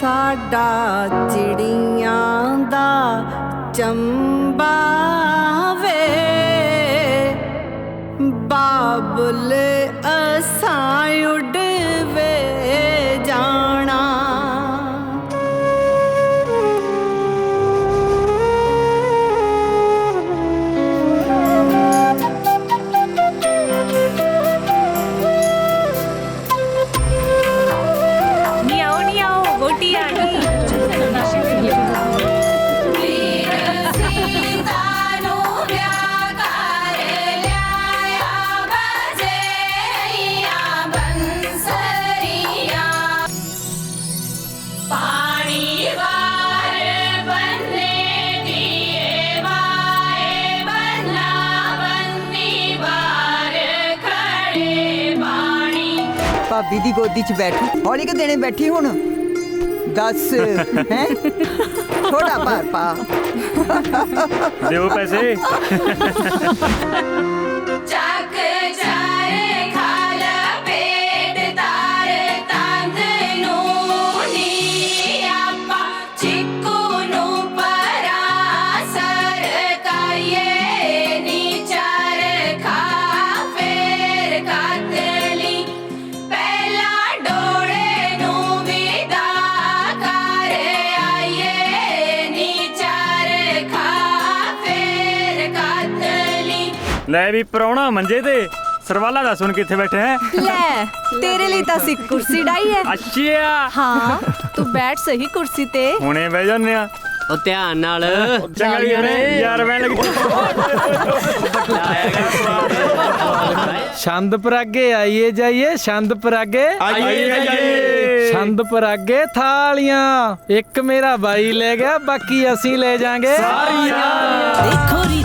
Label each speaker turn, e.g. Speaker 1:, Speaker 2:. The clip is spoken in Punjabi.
Speaker 1: ਸਾਡਾ ਚਿੜੀਆਂ ਦਾ ਚੰਬਾ ਵੇ। ਬਾਬਲ ਅਸਾਂ ਉੱਡਵੇ
Speaker 2: ਭਾਬੀ ਦੀ ਗੋਦੀ 'ਚ ਬੈਠੀ। ਹੌਲੀ ਕਿ ਦੇਣੇ ਬੈਠੀ ਹੁਣ? ਦੱਸ ਹੈ? ਥੋੜਾ ਭਾਰ ਪਾ।
Speaker 3: ਦਿਓ ਪੈਸੇ। ਲੈ ਵੀ ਪਰੌਣਾ ਮੰਜੇ ਤੇ। ਸਰਵਾਲਾ ਦਾ ਸੁਣ ਕਿੱਥੇ ਬੈਠੇ ਹੈ।
Speaker 1: ਲੈ ਤੇਰੇ ਲਈ ਤਾਂ ਅਸੀਂ ਕੁਰਸੀ ਡਾਈ ਹੈ।
Speaker 3: ਅੱਛਾ
Speaker 1: ਹਾਂ ਤੂੰ ਬੈਠ ਸਹੀ ਕੁਰਸੀ ਤੇ।
Speaker 3: ਹੁਣੇ ਬਹਿ ਜਾਂਦੇ ਆ।
Speaker 4: ਉਹ ਧਿਆਨ ਨਾਲ।
Speaker 3: ਚੰਗਾ ਜੀ ਹਣੇ ਯਾਰ ਬਹਿਣ ਲੱਗੀ।
Speaker 5: ਛੰਦ ਪਰਾਗੇ ਆਈਏ ਜਾਈਏ ਛੰਦ ਪਰਾਗੇ
Speaker 3: ਆਈਏ ਜਾਈਏ।
Speaker 5: ਛੰਦ ਪਰਾਗੇ ਥਾਲੀਆਂ। ਇੱਕ ਮੇਰਾ ਬਾਈ ਲੈ ਗਿਆ ਬਾਕੀ ਅਸੀਂ ਲੈ ਜਾਾਂਗੇ।
Speaker 3: ਸਾਰੀਆਂ।
Speaker 1: ਦੇਖੋ ਰੀ